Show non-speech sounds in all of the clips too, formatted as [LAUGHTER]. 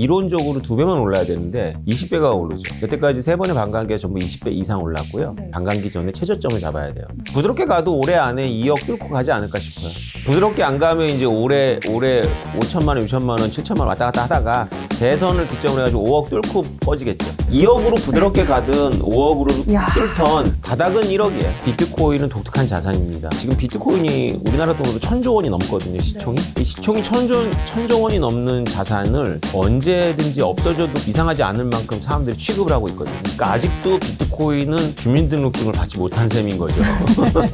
이론적으로 두 배만 올라야 되는데 20배가 오르죠. 여태까지 세 번의 반감기가 전부 20배 이상 올랐고요. 네. 반감기 전에 최저점을 잡아야 돼요. 부드럽게 가도 올해 안에 2억 뚫고 가지 않을까 싶어요. 부드럽게 안 가면 이제 올해 올해 5천만 원, 6천만 원, 7천만 원 왔다 갔다 하다가 대선을 기점으로 해가지고 5억 뚫고 꺼지겠죠. 2억으로 부드럽게 가든 5억으로 이야. 뚫던 바닥은 1억이에요. 비트코인은 독특한 자산입니다. 지금 비트코인이 우리나라 돈으로 천조 원이 넘거든요, 시총이. 이 시총이 천조, 천조 원이 넘는 자산을 언제든지 없어져도 이상하지 않을 만큼 사람들이 취급을 하고 있거든요. 그러니까 아직도 비트코인은 주민등록증을 받지 못한 셈인 거죠.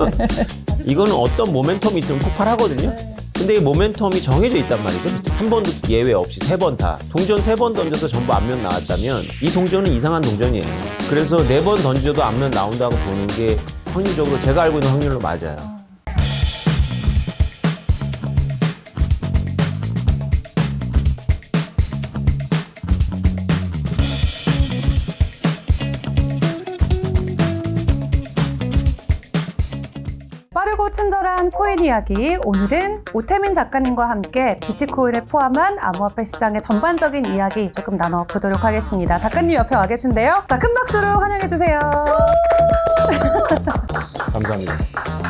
[LAUGHS] 이거는 어떤 모멘텀이 있으면 폭발하거든요. 근데 이 모멘텀이 정해져 있단 말이죠. 한 번도 예외 없이 세 번 다. 동전 세 번 던져서 전부 앞면 나왔다면 이 동전은 이상한 동전이에요. 그래서 네 번 던져도 앞면 나온다고 보는 게 확률적으로 제가 알고 있는 확률로 맞아요. 빠르고 친절한 코인 이야기. 오늘은 오태민 작가님과 함께 비트코인을 포함한 암호화폐 시장의 전반적인 이야기 조금 나눠보도록 하겠습니다. 작가님 옆에 와 계신데요. 자, 큰 박수로 환영해 주세요. 감사합니다.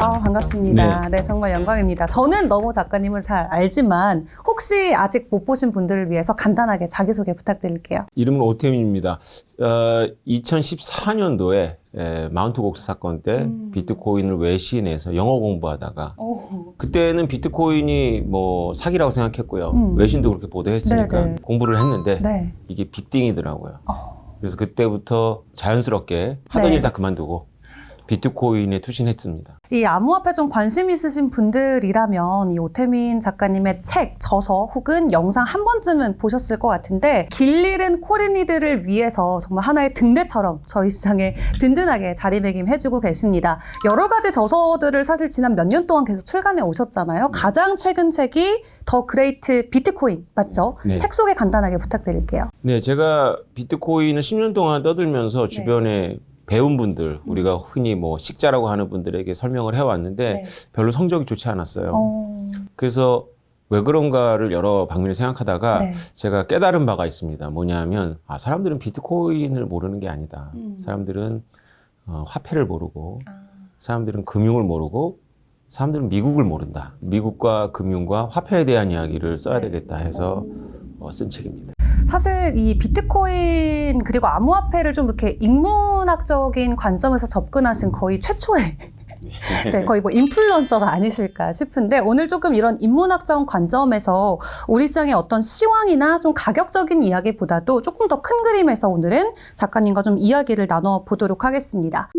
아 반갑습니다. 네. 정말 영광입니다. 저는 너무 작가님을 잘 알지만 혹시 아직 못 보신 분들을 위해서 간단하게 자기소개 부탁드릴게요. 이름은 오태민입니다. 어, 2014년도에 마운트 곡스 사건 때 비트코인을 외신에서 영어 공부하다가 오. 그때는 비트코인이 뭐 사기라고 생각했고요. 음. 외신도 그렇게 보도했으니까 네네. 공부를 했는데 네. 이게 빅딩이더라고요. 어. 그래서 그때부터 자연스럽게 하던 네. 일다 그만두고 비트코인에 투신했습니다. 이 암호화폐 좀 관심 있으신 분들이라면 이 오태민 작가님의 책, 저서 혹은 영상 한 번쯤은 보셨을 것 같은데 길 잃은 코린이들을 위해서 정말 하나의 등대처럼 저희 시장에 든든하게 자리매김해주고 계십니다. 여러 가지 저서들을 사실 지난 몇 년 동안 계속 출간해 오셨잖아요. 가장 최근 책이 더 그레이트 비트코인 맞죠? 네. 책 소개 간단하게 부탁드릴게요. 네, 제가 비트코인을 10년 동안 떠들면서 네. 주변에 배운 분들, 우리가 흔히 뭐 식자라고 하는 분들에게 설명을 해왔는데 네. 별로 성적이 좋지 않았어요. 어, 그래서 왜 그런가를 여러 방면을 생각하다가 네. 제가 깨달은 바가 있습니다. 뭐냐면 아, 사람들은 비트코인을 모르는 게 아니다. 음. 사람들은 어, 화폐를 모르고 아. 사람들은 금융을 모르고 사람들은 미국을 모른다. 미국과 금융과 화폐에 대한 이야기를 써야 네. 되겠다 해서 어, 쓴 책입니다. 사실 이 비트코인 그리고 암호화폐를 좀 이렇게 인문학적인 관점에서 접근하신 거의 최초의 [LAUGHS] 네, 거의 뭐 인플루언서가 아니실까 싶은데 오늘 조금 이런 인문학적 관점에서 우리 시장의 어떤 시황이나 좀 가격적인 이야기보다도 조금 더 큰 그림에서 오늘은 작가님과 좀 이야기를 나눠 보도록 하겠습니다.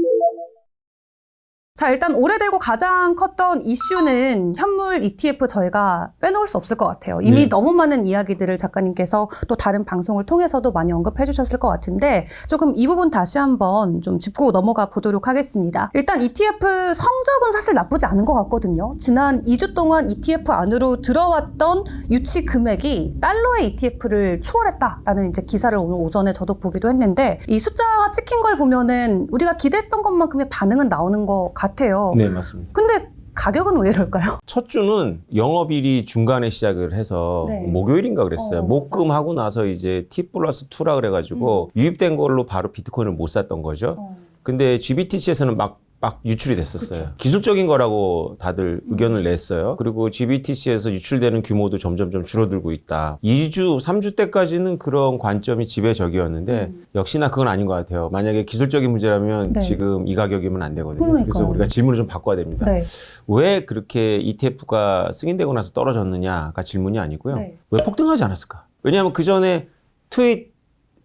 자, 일단 오래되고 가장 컸던 이슈는 현물 ETF 저희가 빼놓을 수 없을 것 같아요. 이미 네. 너무 많은 이야기들을 작가님께서 또 다른 방송을 통해서도 많이 언급해 주셨을 것 같은데 조금 이 부분 다시 한번 좀 짚고 넘어가 보도록 하겠습니다. 일단 ETF 성적은 사실 나쁘지 않은 것 같거든요. 지난 2주 동안 ETF 안으로 들어왔던 유치 금액이 달러의 ETF를 추월했다라는 이제 기사를 오늘 오전에 저도 보기도 했는데 이 숫자가 찍힌 걸 보면은 우리가 기대했던 것만큼의 반응은 나오는 것 같아요. 네, 맞습니다. 근데 가격은 왜 이럴까요? [LAUGHS] 첫 주는 영업일이 중간에 시작을 해서 네. 목요일인가 그랬어요. 어, 목금 하고 나서 이제 T 플러스 2라 그래가지고 유입된 걸로 바로 비트코인을 못 샀던 거죠. 근데 GBTC에서는 막, 막 유출이 됐었어요. 기술적인 거라고 다들 의견을 냈어요. 그리고 GBTC에서 유출되는 규모도 점점점 줄어들고 있다. 2주, 3주 때까지는 그런 관점이 지배적이었는데 역시나 그건 아닌 것 같아요. 만약에 기술적인 문제라면 네. 지금 이 가격이면 안 되거든요. 그러니까요. 그래서 우리가 질문을 좀 바꿔야 됩니다. 네. 왜 그렇게 ETF가 승인되고 나서 떨어졌느냐가 질문이 아니고요. 네. 왜 폭등하지 않았을까? 왜냐하면 그 전에 트윗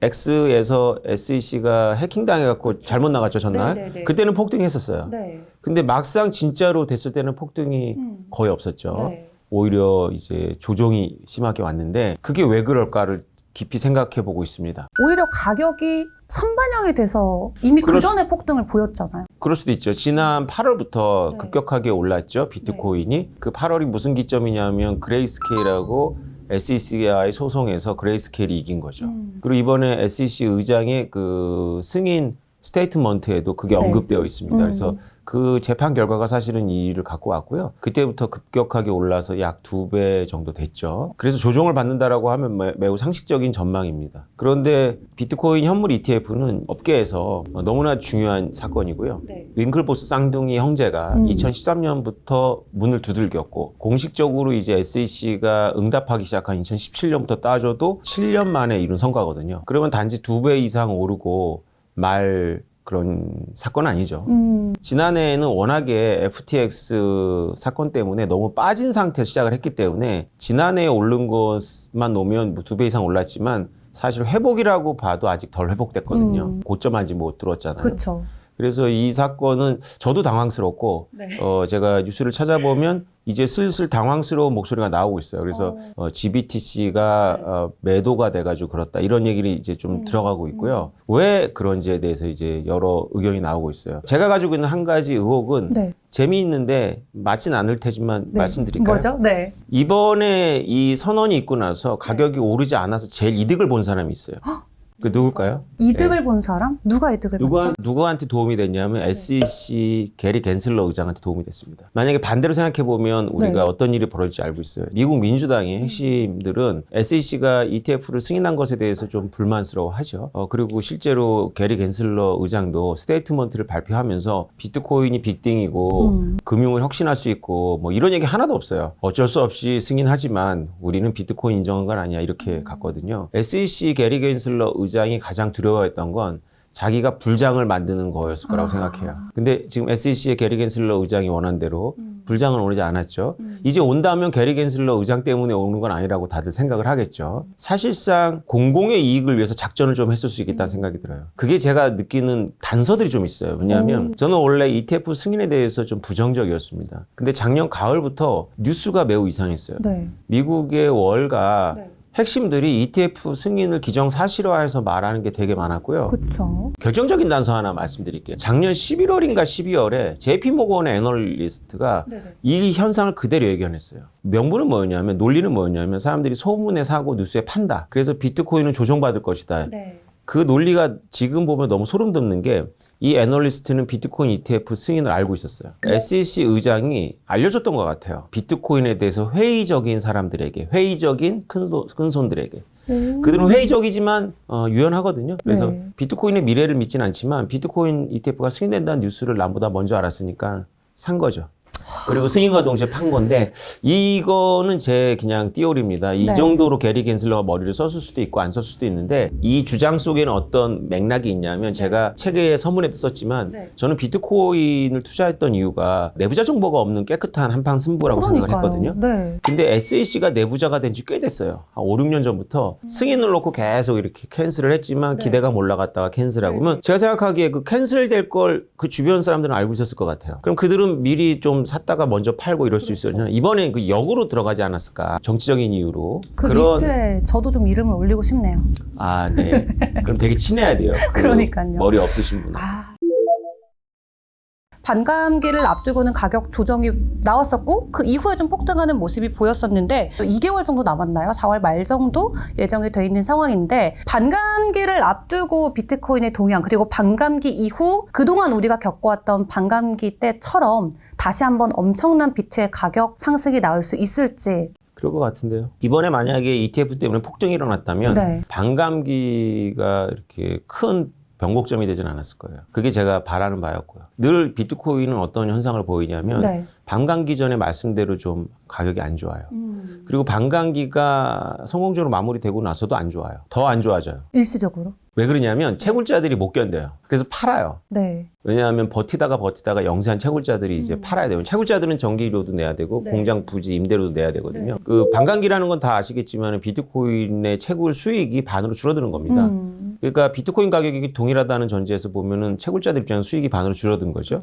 X에서 SEC가 해킹당해갖고 잘못 나갔죠, 전날. 네, 네, 네. 그때는 폭등했었어요. 네. 근데 막상 진짜로 됐을 때는 폭등이 음. 거의 없었죠. 네. 오히려 이제 조정이 심하게 왔는데 그게 왜 그럴까를 깊이 생각해 보고 있습니다. 오히려 가격이 선반영이 돼서 이미 그 그럴 수- 전에 폭등을 보였잖아요. 그럴 수도 있죠. 지난 8월부터 네. 급격하게 올랐죠. 비트코인이. 그 8월이 무슨 기점이냐면 그레이스케일하고 SEC와의 소송에서 그레이스케일이 이긴 거죠. 음. 그리고 이번에 SEC 의장의 그 승인 스테이트먼트에도 그게 네. 언급되어 있습니다. 음. 그래서 그 재판 결과가 사실은 이 일을 갖고 왔고요. 그때부터 급격하게 올라서 약 두 배 정도 됐죠. 그래서 조정을 받는다라고 하면 매- 매우 상식적인 전망입니다. 그런데 비트코인 현물 ETF는 업계에서 너무나 중요한 사건이고요. 네. 윙클보스 쌍둥이 형제가 음. 2013년부터 문을 두들겼고 공식적으로 이제 SEC가 응답하기 시작한 2017년부터 따져도 7년 만에 이룬 성과거든요. 그러면 단지 두 배 이상 오르고 말 그런 사건 아니죠. 음, 지난해에는 워낙에 FTX 사건 때문에 너무 빠진 상태에서 시작을 했기 때문에 지난해에 오른 것만 놓으면 두 배 이상 올랐지만 사실 회복이라고 봐도 아직 덜 회복됐거든요. 음. 고점 아직 못 들었잖아요. 그렇죠. 그래서 이 사건은 저도 당황스럽고 네. 어 제가 뉴스를 찾아보면 이제 슬슬 당황스러운 목소리가 나오고 있어요. 그래서 어, GBTC가 어, 매도가 돼가지고 그렇다 이런 얘기를 이제 좀 음. 들어가고 있고요. 왜 그런지에 대해서 이제 여러 의견이 나오고 있어요. 제가 가지고 있는 한 가지 의혹은 네. 재미있는데 맞진 않을 테지만 네. 말씀드릴까요? 뭐죠? 네. 이번에 이 선언이 있고 나서 가격이 오르지 않아서 제일 이득을 본 사람이 있어요. 그 누굴까요? 이득을 본 사람? 누가 이득을 누가, 봤죠? 누구한테 도움이 됐냐면 SEC 게리 겐슬러 의장한테 도움이 됐습니다. 만약에 반대로 생각해 보면 우리가 네. 어떤 일이 벌어질지 알고 있어요. 미국 민주당의 핵심들은 SEC가 ETF를 승인한 것에 대해서 좀 불만스러워 하죠. 어, 그리고 실제로 게리 겐슬러 의장도 스테이트먼트를 발표하면서 비트코인이 빅딩이고 음. 금융을 혁신할 수 있고 뭐 이런 얘기 하나도 없어요. 어쩔 수 없이 승인하지만 우리는 비트코인 인정한 건 아니야 이렇게 갔거든요. SEC 게리 겐슬러 의장이 가장 두려워했던 건 자기가 불장을 만드는 거였을 거라고 생각해요. 근데 지금 SEC의 게리 겐슬러 의장이 원한 대로 불장은 오르지 않았죠. 이제 온다면 게리 겐슬러 의장 때문에 오는 건 아니라고 다들 생각을 하겠죠. 사실상 공공의 이익을 위해서 작전을 좀 했을 수 있겠다는 생각이 들어요. 그게 제가 느끼는 단서들이 좀 있어요. 왜냐하면 저는 원래 ETF 승인에 대해서 좀 부정적이었습니다. 근데 작년 가을부터 뉴스가 매우 이상했어요. 네. 미국의 월가 네. 핵심들이 ETF 승인을 기정 사실화해서 말하는 게 되게 많았고요. 그렇죠. 결정적인 단서 하나 말씀드릴게요. 작년 11월인가 12월에 JP모건의 애널리스트가 네네. 이 현상을 그대로 예견했어요. 명분은 뭐였냐면 논리는 뭐였냐면 사람들이 소문에 사고 뉴스에 판다. 그래서 비트코인은 조정받을 것이다. 네. 그 논리가 지금 보면 너무 소름 돋는 게 이 애널리스트는 비트코인 ETF 승인을 알고 있었어요. SEC 의장이 알려줬던 것 같아요. 비트코인에 대해서 회의적인 사람들에게, 회의적인 큰도- 큰손들에게. 음. 그들은 회의적이지만 어, 유연하거든요. 그래서 네. 비트코인의 미래를 믿지는 않지만 비트코인 ETF가 승인된다는 뉴스를 남보다 먼저 알았으니까 산 거죠. 그리고 승인과 동시에 판 건데 이거는 제 그냥 띠오리입니다. 이 네. 정도로 게리 겐슬러가 머리를 썼을 수도 있고 안 썼을 수도 있는데 이 주장 속에는 어떤 맥락이 있냐면 제가 책에 서문에도 썼지만 네. 저는 비트코인을 투자했던 이유가 내부자 정보가 없는 깨끗한 한판 승부라고 생각을 했거든요. 네. 근데 SEC가 내부자가 된 지 꽤 됐어요. 한 5, 6년 전부터 승인을 놓고 계속 이렇게 캔슬을 했지만 네. 기대감 올라갔다가 캔슬하고 네. 그러면 제가 생각하기에 그 캔슬 될 걸 그 주변 사람들은 알고 있었을 것 같아요. 그럼 그들은 미리 좀 샀다가 먼저 팔고 이럴 수 그렇죠. 있었냐. 이번엔 그 역으로 들어가지 않았을까. 정치적인 이유로. 그 리스트에 저도 좀 이름을 올리고 싶네요. 아, 네. 그럼 되게 친해야 돼요. 그 [LAUGHS] 그러니까요. 머리 없으신 분은. 아. 반감기를 앞두고는 가격 조정이 나왔었고 그 이후에 좀 폭등하는 모습이 보였었는데 2개월 정도 남았나요? 4월 말 정도 예정이 돼 있는 상황인데 반감기를 앞두고 비트코인의 동향 그리고 반감기 이후 그동안 우리가 겪어왔던 반감기 때처럼 다시 한번 엄청난 비트의 가격 상승이 나올 수 있을지 그럴 것 같은데요. 이번에 만약에 ETF 때문에 폭등이 일어났다면 네. 반감기가 이렇게 큰 변곡점이 되진 않았을 거예요. 그게 제가 바라는 바였고요. 늘 비트코인은 어떤 현상을 보이냐면 네. 반감기 전에 말씀대로 좀 가격이 안 좋아요. 그리고 반감기가 성공적으로 마무리되고 나서도 안 좋아요. 더 안 좋아져요. 일시적으로 왜 그러냐면 채굴자들이 못 견뎌요. 그래서 팔아요. 네. 왜냐하면 버티다가 버티다가 영세한 채굴자들이 이제 팔아야 돼요. 채굴자들은 전기료도 내야 되고 네. 공장 부지 임대료도 내야 되거든요. 그 반감기라는 건 다 아시겠지만 비트코인의 채굴 수익이 반으로 줄어드는 겁니다. 음. 그러니까 비트코인 가격이 동일하다는 전제에서 보면은 채굴자들 입장에서 수익이 반으로 줄어든 거죠.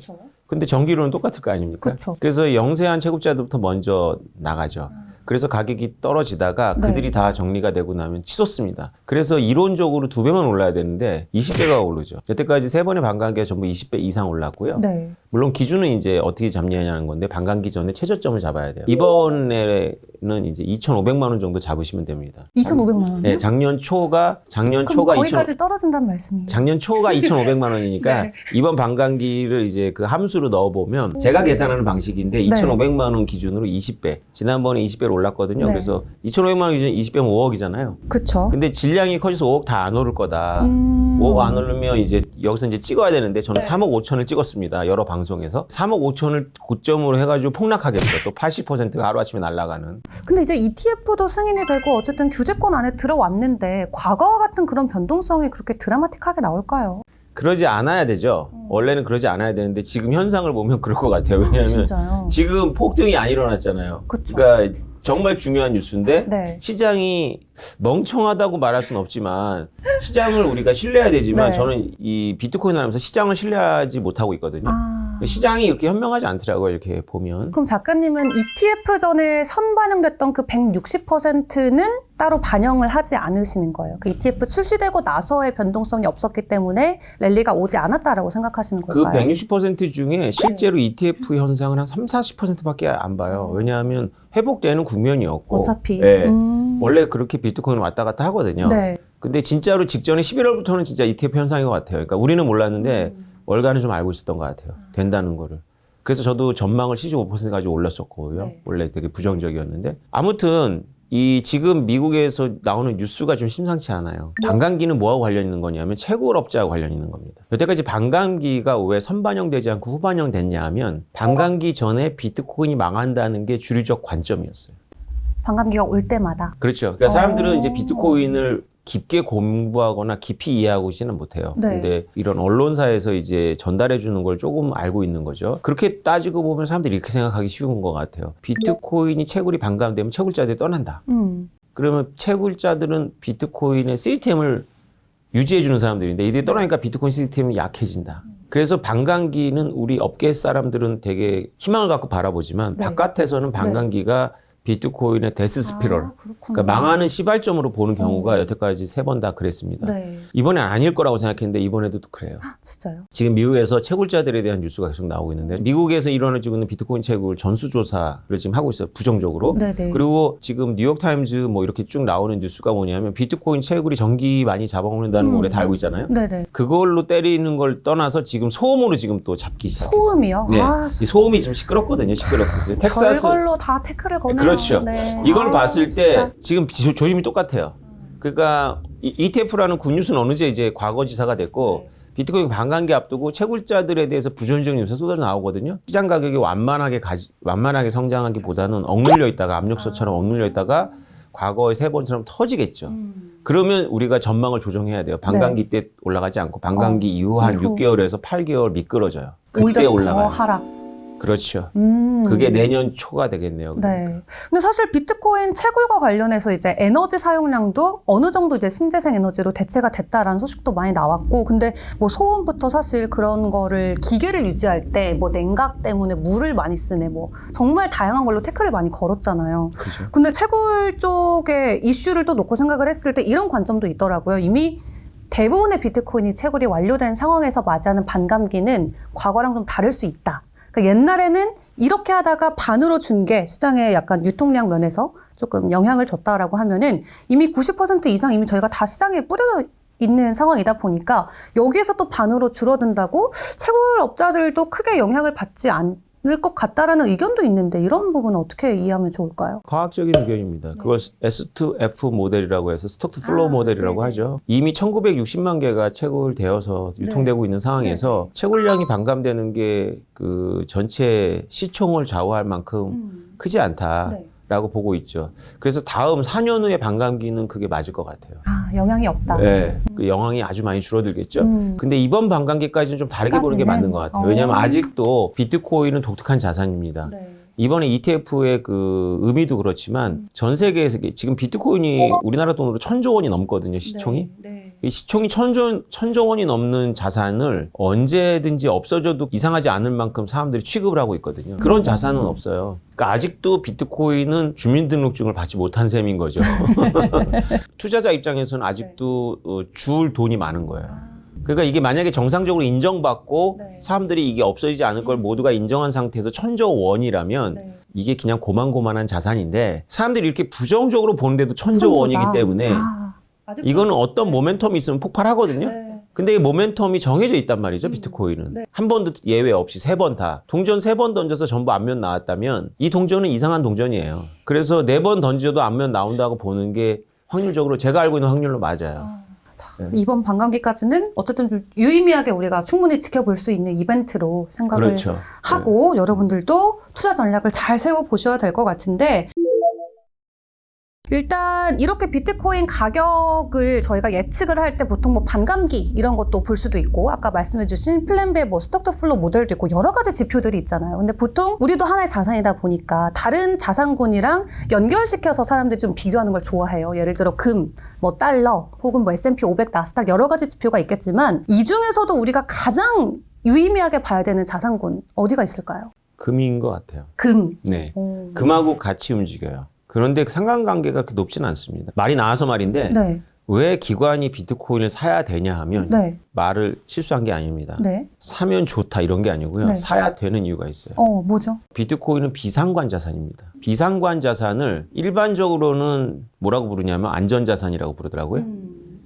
근데 전기료는 똑같을 거 아닙니까? 그쵸. 그래서 영세한 채굴자들부터 먼저 나가죠. 그래서 가격이 떨어지다가 네. 그들이 다 정리가 되고 나면 치솟습니다. 그래서 이론적으로 두 배만 올라야 되는데 20배가 오르죠. 여태까지 세 번의 반감기가 전부 20배 이상 올랐고요. 네. 물론 기준은 이제 어떻게 잡냐는 건데 반감기 전에 최저점을 잡아야 돼요. 이번에 비트코인은 이제 2,500만 원 정도 잡으시면 됩니다. 2,500만 원이요? 네, 작년 초가 작년 그럼 초가 거기까지 떨어진다는 말씀이에요. 작년 초가 [LAUGHS] 2,500만 원이니까 네. 이번 반감기를 이제 그 함수로 넣어 보면 제가 계산하는 방식인데 2,500만 원 기준으로 20배. 지난번에 20배로 올랐거든요. 네. 그래서 2,500만 원 기준 20배면 5억이잖아요. 그쵸. 근데 질량이 커져서 5억 다 안 오를 거다. 음. 5억 안 오르면 이제 여기서 이제 찍어야 되는데 저는 3억 5천을 찍었습니다. 여러 방송에서. 3억 5천을 고점으로 해가지고 폭락하겠죠. 또 80%가 하루아침에 날아가는. 근데 이제 ETF도 승인이 되고 어쨌든 규제권 안에 들어왔는데 과거와 같은 그런 변동성이 그렇게 드라마틱하게 나올까요? 그러지 않아야 되죠. 원래는 그러지 않아야 되는데 지금 현상을 보면 그럴 것 같아요. 왜냐하면 진짜요? 지금 폭등이 안 일어났잖아요. 그쵸. 그러니까 정말 중요한 뉴스인데 네. 시장이 멍청하다고 말할 수는 없지만 시장을 우리가 신뢰해야 되지만 네. 저는 이 비트코인 하면서 시장을 신뢰하지 못하고 있거든요. 아. 시장이 이렇게 현명하지 않더라고요. 이렇게 보면. 그럼 작가님은 ETF 전에 선반영됐던 그 160%는 따로 반영을 하지 않으시는 거예요. 그 ETF 출시되고 나서의 변동성이 없었기 때문에 랠리가 오지 않았다라고 생각하시는 그 걸까요? 160% 중에 실제로 ETF 현상은 한 3, 40%밖에 안 봐요. 왜냐하면 회복되는 국면이었고 어차피. 네. 음. 원래 그렇게 비트코인 왔다 갔다 하거든요. 네. 근데 진짜로 직전에 11월부터는 진짜 ETF 현상인 것 같아요. 그러니까 우리는 몰랐는데 음. 월간은 좀 알고 있었던 것 같아요. 된다는 거를. 그래서 저도 전망을 75%까지 올렸었고요. 네. 원래 되게 부정적이었는데 아무튼 이 지금 미국에서 나오는 뉴스가 좀 심상치 않아요. 반감기는 뭐하고 관련 있는 거냐면 채굴업자하고 관련 있는 겁니다. 여태까지 반감기가 왜 선반영되지 않고 후반영 됐냐 하면 반감기 전에 비트코인이 망한다는 게 주류적 관점이었어요. 반감기가 올 때마다. 그렇죠. 그러니까 사람들은 어. 이제 비트코인을 깊게 공부하거나 깊이 이해하고지는 못해요. 네. 근데 이런 언론사에서 이제 전달해 주는 걸 조금 알고 있는 거죠. 그렇게 따지고 보면 사람들이 이렇게 생각하기 쉬운 것 같아요. 비트코인이 채굴이 반감되면 채굴자들이 떠난다. 음. 그러면 채굴자들은 비트코인의 시스템을 유지해 주는 사람들인데 이들이 떠나니까 비트코인 시스템이 약해진다. 그래서 반감기는 우리 업계 사람들은 되게 희망을 갖고 바라보지만 네. 바깥에서는 반감기가 비트코인의 데스 스피럴, 아. 그러니까 망하는 시발점으로 보는 경우가 여태까지 세 번 다 그랬습니다. 네. 이번엔 아닐 거라고 생각했는데 이번에도 또 그래요. 아, 진짜요? 지금 미국에서 채굴자들에 대한 뉴스가 계속 나오고 있는데 미국에서 일어나지고 있는 비트코인 채굴 전수조사를 지금 하고 있어요. 부정적으로. 네네. 그리고 지금 뉴욕타임즈 뭐 이렇게 쭉 나오는 뉴스가 뭐냐면 비트코인 채굴이 전기 많이 잡아먹는다는 걸 원래 다 알고 있잖아요. 네네. 그걸로 때리는 걸 떠나서 지금 소음으로 지금 또 잡기 시작했어요. 소음이요? 네. 아, 이 소음이 좀 시끄럽거든요. 시끄럽거든요. 텍사스 별걸로 다 태클을 거네요. 그렇죠. 네. 이걸 아, 봤을 때 진짜. 지금 조- 조짐이 똑같아요. 그러니까 이- ETF라는 굿뉴스는 어느새 이제 과거지사가 됐고 네. 비트코인 반감기 앞두고 채굴자들에 대해서 부정적인 뉴스가 쏟아져 나오거든요. 시장 가격이 완만하게 가지, 완만하게 성장하기보다는 억눌려 있다가 압력솥처럼 억눌려 있다가 과거의 세 번처럼 터지겠죠. 음. 그러면 우리가 전망을 조정해야 돼요. 반감기 때 올라가지 않고 반감기 이후 한 네. 이후. 6개월에서 8개월 미끄러져요. 그때 오히려 더 올라가요. 하락. 그렇죠. 음. 그게 내년 초가 되겠네요. 네. 근데 사실 비트코인 채굴과 관련해서 이제 에너지 사용량도 어느 정도 이제 신재생 에너지로 대체가 됐다라는 소식도 많이 나왔고, 근데 뭐 소음부터 사실 그런 거를 기계를 유지할 때 뭐 냉각 때문에 물을 많이 쓰네, 뭐 정말 다양한 걸로 태클을 많이 걸었잖아요. 그죠. 근데 채굴 쪽의 이슈를 또 놓고 생각을 했을 때 이런 관점도 있더라고요. 이미 대부분의 비트코인이 채굴이 완료된 상황에서 맞이하는 반감기는 과거랑 좀 다를 수 있다. 그러니까 옛날에는 이렇게 하다가 반으로 준 게 시장에 약간 유통량 면에서 조금 영향을 줬다라고 하면은 이미 90% 이상 이미 저희가 다 시장에 뿌려져 있는 상황이다 보니까 여기에서 또 반으로 줄어든다고 채굴업자들도 크게 영향을 받지 않 을것 같다라는 의견도 있는데 이런 부분은 어떻게 이해하면 좋을까요? 과학적인 의견입니다. 그걸 S2F 모델이라고 해서 스톡 투 플로우 아, 모델이라고 네네. 하죠. 이미 1960만 개가 채굴되어서 유통되고 있는 상황에서 채굴량이 반감되는 게 그 전체 시총을 좌우할 만큼 크지 않다 라고 네. 보고 있죠. 그래서 다음 4년 후에 반감기는 그게 맞을 것 같아요. 아, 영향이 없다. 네, 그 영향이 아주 많이 줄어들겠죠. 음. 근데 이번 반감기까지는 좀 다르게 보는 게? 맞는 것 같아요. 어. 왜냐하면 아직도 비트코인은 독특한 자산입니다. 네. 이번에 ETF의 그 의미도 그렇지만 전 세계에서 지금 비트코인이 우리나라 돈으로 천조 원이 넘거든요, 시총이. 네. 이 시총이 천조, 천조 원이 넘는 자산을 언제든지 없어져도 이상하지 않을 만큼 사람들이 취급을 하고 있거든요. 그런 자산은 없어요. 그러니까 아직도 비트코인은 주민등록증을 받지 못한 셈인 거죠. [LAUGHS] 투자자 입장에서는 아직도 어, 줄 돈이 많은 거예요. 그러니까 이게 만약에 정상적으로 인정받고 네. 사람들이 이게 없어지지 않을 걸 모두가 인정한 상태에서 천조 원이라면 네. 이게 그냥 고만고만한 자산인데 사람들이 이렇게 부정적으로 보는데도 천조 원이기 천조다. 때문에 아, 이거는 어떤 모멘텀이 있으면 폭발하거든요. 네. 근데 이 모멘텀이 정해져 있단 말이죠, 비트코인은. 네. 한 번도 예외 없이 세 번 다. 동전 세 번 던져서 전부 앞면 나왔다면 이 동전은 이상한 동전이에요. 그래서 네 번 던져도 앞면 나온다고 보는 게 확률적으로 제가 알고 있는 확률로 맞아요. 자, 네. 이번 반감기까지는 어쨌든 좀 유의미하게 우리가 충분히 지켜볼 수 있는 이벤트로 생각을 그렇죠. 하고 여러분들도 투자 전략을 잘 세워 보셔야 될 것 같은데 일단 이렇게 비트코인 가격을 저희가 예측을 할 때 보통 뭐 반감기 이런 것도 볼 수도 있고 아까 말씀해주신 플랜베 뭐 스톡트 플로 모델도 있고 여러 가지 지표들이 있잖아요. 근데 보통 우리도 하나의 자산이다 보니까 다른 자산군이랑 연결시켜서 사람들이 좀 비교하는 걸 좋아해요. 예를 들어 금, 뭐 달러 혹은 뭐 S&P 500, 나스닥 여러 가지 지표가 있겠지만 이 중에서도 우리가 가장 유의미하게 봐야 되는 자산군 어디가 있을까요? 금인 것 같아요. 금. 네. 오. 금하고 같이 움직여요. 그런데 상관관계가 그렇게 높지는 않습니다. 말이 나와서 말인데 네, 왜 기관이 비트코인을 사야 되냐 하면 네, 말을 실수한 게 아닙니다. 네. 사면 좋다 이런 게 아니고요. 네. 사야 되는 이유가 있어요. 어, 뭐죠? 비트코인은 비상관 자산입니다. 비상관 자산을 일반적으로는 뭐라고 부르냐면 안전 자산이라고 부르더라고요.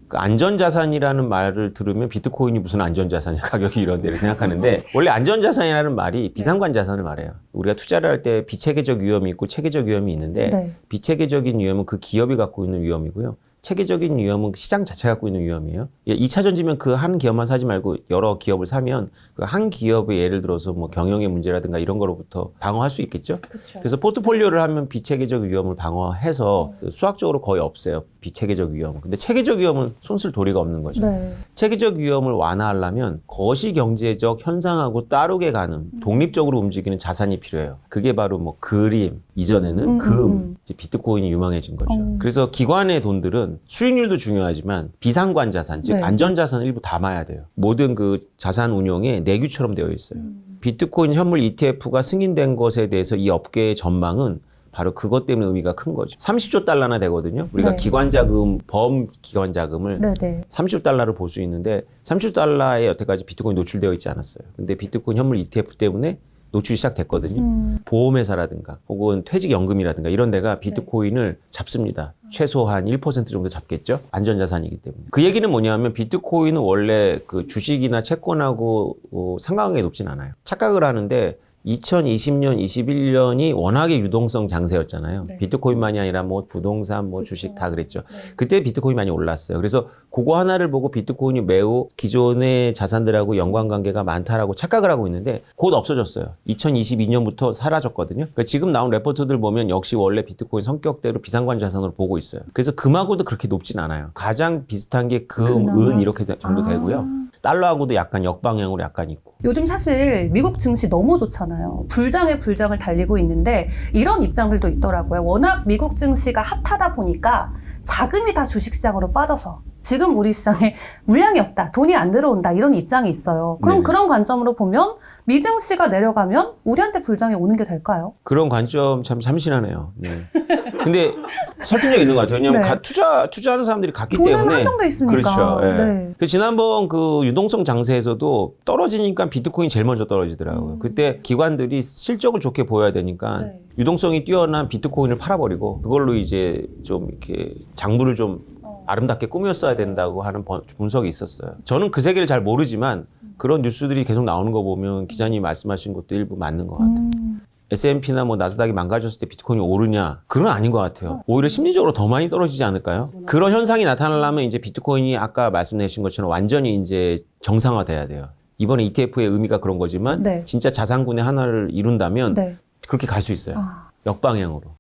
그 안전자산이라는 말을 들으면 비트코인이 무슨 안전자산이야 [LAUGHS] 가격이 이런 데를 생각하는데 원래 안전자산이라는 말이 비상관 자산을 말해요. 우리가 투자를 할 때 비체계적 위험이 있고 체계적 위험이 있는데 네. 비체계적인 위험은 그 기업이 갖고 있는 위험이고요. 체계적인 위험은 시장 자체가 갖고 있는 위험이에요. 2차 전지면 그 한 기업만 사지 말고 여러 기업을 사면 그 한 기업의 예를 들어서 뭐 경영의 문제라든가 이런 거로부터 방어할 수 있겠죠. 그렇죠. 그래서 포트폴리오를 하면 비체계적 위험을 방어해서 수학적으로 거의 없어요. 비체계적 위험. 근데 체계적 위험은 손쓸 도리가 없는 거죠. 네. 체계적 위험을 완화하려면 거시 경제적 현상하고 따르게 가는 독립적으로 움직이는 자산이 필요해요. 그게 바로 뭐 그림 이전에는 음, 금, 음, 음. 이제 비트코인이 유망해진 거죠. 어. 그래서 기관의 돈들은 수익률도 중요하지만 비상관 자산, 즉 네. 안전 자산을 일부 담아야 돼요. 모든 그 자산 운용에 내규처럼 되어 있어요. 음. 비트코인 현물 ETF가 승인된 것에 대해서 이 업계의 전망은 바로 그것 때문에 의미가 큰 거죠. 30조 달러나 되거든요. 우리가 네. 기관 자금, 범 기관 자금을 네, 네. 30조 달러를 볼 수 있는데 30조 달러에 여태까지 비트코인 노출되어 있지 않았어요. 근데 비트코인 현물 ETF 때문에 노출이 시작됐거든요. 음. 보험회사라든가 혹은 퇴직연금이라든가 이런 데가 비트코인을 잡습니다. 최소 한 1% 정도 잡겠죠. 안전자산이기 때문에. 그 얘기는 뭐냐면 비트코인은 원래 그 주식이나 채권하고 어, 상관관계 높진 않아요. 착각을 하는데 2020년, 21년이 워낙에 유동성 장세였잖아요. 네. 비트코인만이 아니라 뭐 부동산, 뭐 주식 다 그랬죠. 그때 비트코인 많이 올랐어요. 그래서 그거 하나를 보고 비트코인이 매우 기존의 자산들하고 연관관계가 많다라고 착각을 하고 있는데 곧 없어졌어요. 2022년부터 사라졌거든요. 그러니까 지금 나온 레포트들 보면 역시 원래 비트코인 성격대로 비상관 자산으로 보고 있어요. 그래서 금하고도 그렇게 높진 않아요. 가장 비슷한 게 금? 은 이렇게 정도 아. 되고요. 달러하고도 약간 역방향으로 약간 있고. 요즘 사실 미국 증시 너무 좋잖아요. 불장의 불장을 달리고 있는데 이런 입장들도 있더라고요. 워낙 미국 증시가 핫하다 보니까 자금이 다 주식시장으로 빠져서 지금 우리 시장에 [LAUGHS] 물량이 없다, 돈이 안 들어온다 이런 입장이 있어요. 그럼 네네. 그런 관점으로 보면 미증시가 내려가면 우리한테 불장이 오는 게 될까요? 그런 관점 참 참신하네요. 네. [LAUGHS] 근데 설득력 있는 것 같아요. 왜냐하면 네. 가- 투자 투자하는 사람들이 같기 돈은 때문에 한정돼 있으니까. 그렇죠. 예. 네. 그 지난번 그 유동성 장세에서도 떨어지니까 비트코인이 제일 먼저 떨어지더라고요. 그때 기관들이 실적을 좋게 보여야 되니까 음. 네. 유동성이 뛰어난 비트코인을 팔아버리고 그걸로 이제 좀 이렇게 장부를 좀 어. 아름답게 꾸몄어야 된다고 하는 번- 분석이 있었어요. 저는 그 세계를 잘 모르지만 그런 뉴스들이 계속 나오는 거 보면 기자님이 말씀하신 것도 일부 맞는 것 같아요. 음, S&P나 뭐 나스닥이 망가졌을 때 비트코인이 오르냐? 그건 아닌 것 같아요. 오히려 심리적으로 더 많이 떨어지지 않을까요? 그런 현상이 나타나려면 이제 비트코인이 아까 말씀하신 것처럼 완전히 이제 정상화돼야 돼요. 이번에 ETF의 의미가 그런 거지만 네. 진짜 자산군의 하나를 이룬다면 네. 그렇게 갈 수 있어요. 아. 역방향으로.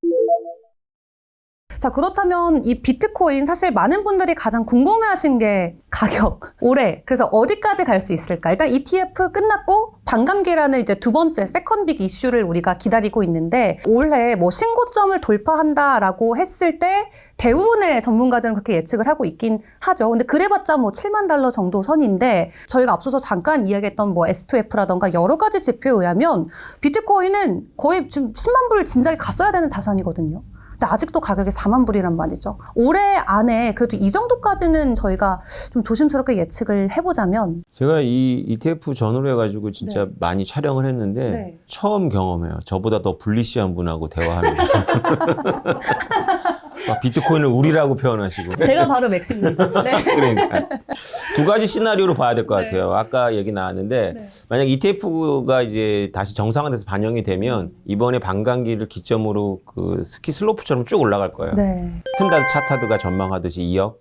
자, 그렇다면 이 비트코인 사실 많은 분들이 가장 궁금해 하신 게 가격, 올해. 그래서 어디까지 갈 수 있을까? 일단 ETF 끝났고 반감기라는 이제 두 번째 세컨빅 이슈를 우리가 기다리고 있는데 올해 뭐 신고점을 돌파한다라고 했을 때 대부분의 전문가들은 그렇게 예측을 하고 있긴 하죠. 근데 그래봤자 뭐 7만 달러 정도 선인데 저희가 앞서서 잠깐 이야기했던 뭐 S2F라던가 여러 가지 지표에 의하면 비트코인은 거의 지금 10만 불을 진작에 갔어야 되는 자산이거든요. 근데 아직도 가격이 4만 불이란 말이죠. 올해 안에 그래도 이 정도까지는 저희가 좀 조심스럽게 예측을 해보자면 제가 이 ETF 전후로 해가지고 진짜 많이 촬영을 했는데 네. 처음 경험해요. 저보다 더 불리시한 분하고 대화하는 거 [LAUGHS] 죠. 막 비트코인을 우리라고 표현하시고. 제가 바로 맥심입니다. 네. [LAUGHS] 그러니까 두 가지 시나리오로 봐야 될 것 같아요. 아까 얘기 나왔는데 네. 만약 ETF가 이제 다시 정상화돼서 반영이 되면 이번에 반감기를 기점으로 그 스키 슬로프처럼 쭉 올라갈 거예요. 네. 스탠다드 차타드가 전망하듯이 2억,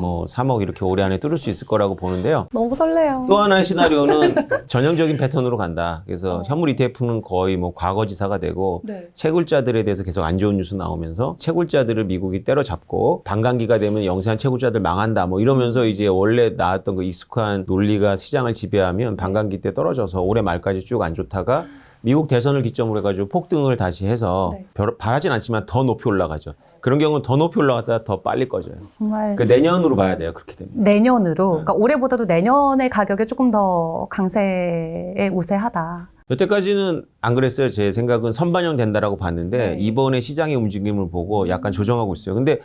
뭐 3억 이렇게 올해 안에 뚫을 수 있을 거라고 보는데요. 너무 설레요. 또 하나의 시나리오는 [LAUGHS] 전형적인 패턴으로 간다. 그래서 어. 현물 ETF는 거의 뭐 과거지사가 되고 네. 채굴자들에 대해서 계속 안 좋은 뉴스 나오면서 채굴자들을 미국이 때려잡고 반감기가 되면 영세한 채굴자들 망한다 뭐 이러면서 이제 원래 나왔던 그 익숙한 논리가 시장을 지배하면 반감기 때 떨어져서 올해 말까지 쭉 안 좋다가 미국 대선을 기점으로 해가지고 폭등을 다시 해서 네. 별, 바라진 않지만 더 높이 올라가죠. 그런 경우는 더 높이 올라갔다가 더 빨리 꺼져요. 정말 그 내년으로 봐야 돼요. 그렇게 되면. 내년으로, 그러니까 올해보다도 내년의 가격이 조금 더 강세에 우세하다. 여태까지는 안 그랬어요. 제 생각은 선반영 된다라고 봤는데 네. 이번에 시장의 움직임을 보고 약간 조정하고 있어요. 근데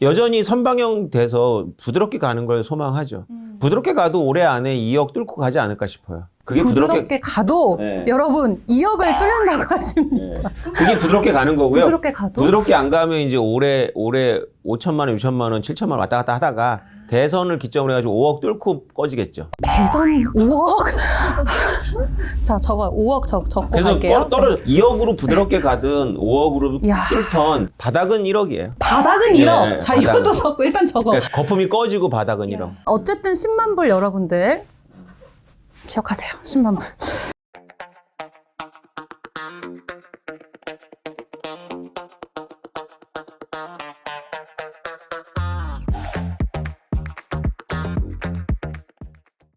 여전히 선방영 돼서 부드럽게 가는 걸 소망하죠. 부드럽게 가도 올해 안에 2억 뚫고 가지 않을까 싶어요. 그게 부드럽게, 부드럽게 가도 네. 여러분 2억을 뚫는다고 하십니다. 네. 그게 부드럽게 가는 거고요. 부드럽게 가도 부드럽게 안 가면 이제 올해 올해 5천만 원, 6천만 원, 7천만 원 왔다 갔다 하다가 대선을 기점으로 해가지고 5억 뚫고 꺼지겠죠. 대선 5억? [LAUGHS] 자, 저거 5억 적, 적고 그래서 갈게요. 꺼- 떨어 2억으로 부드럽게 가든 5억으로 야. 뚫던 바닥은 1억이에요. 바닥은 예, 1억. 자, 바닥은. 이것도 적고 일단 적어. 그러니까 거품이 꺼지고 바닥은 1억. 어쨌든 10만 불 여러분들 기억하세요. 10만 불.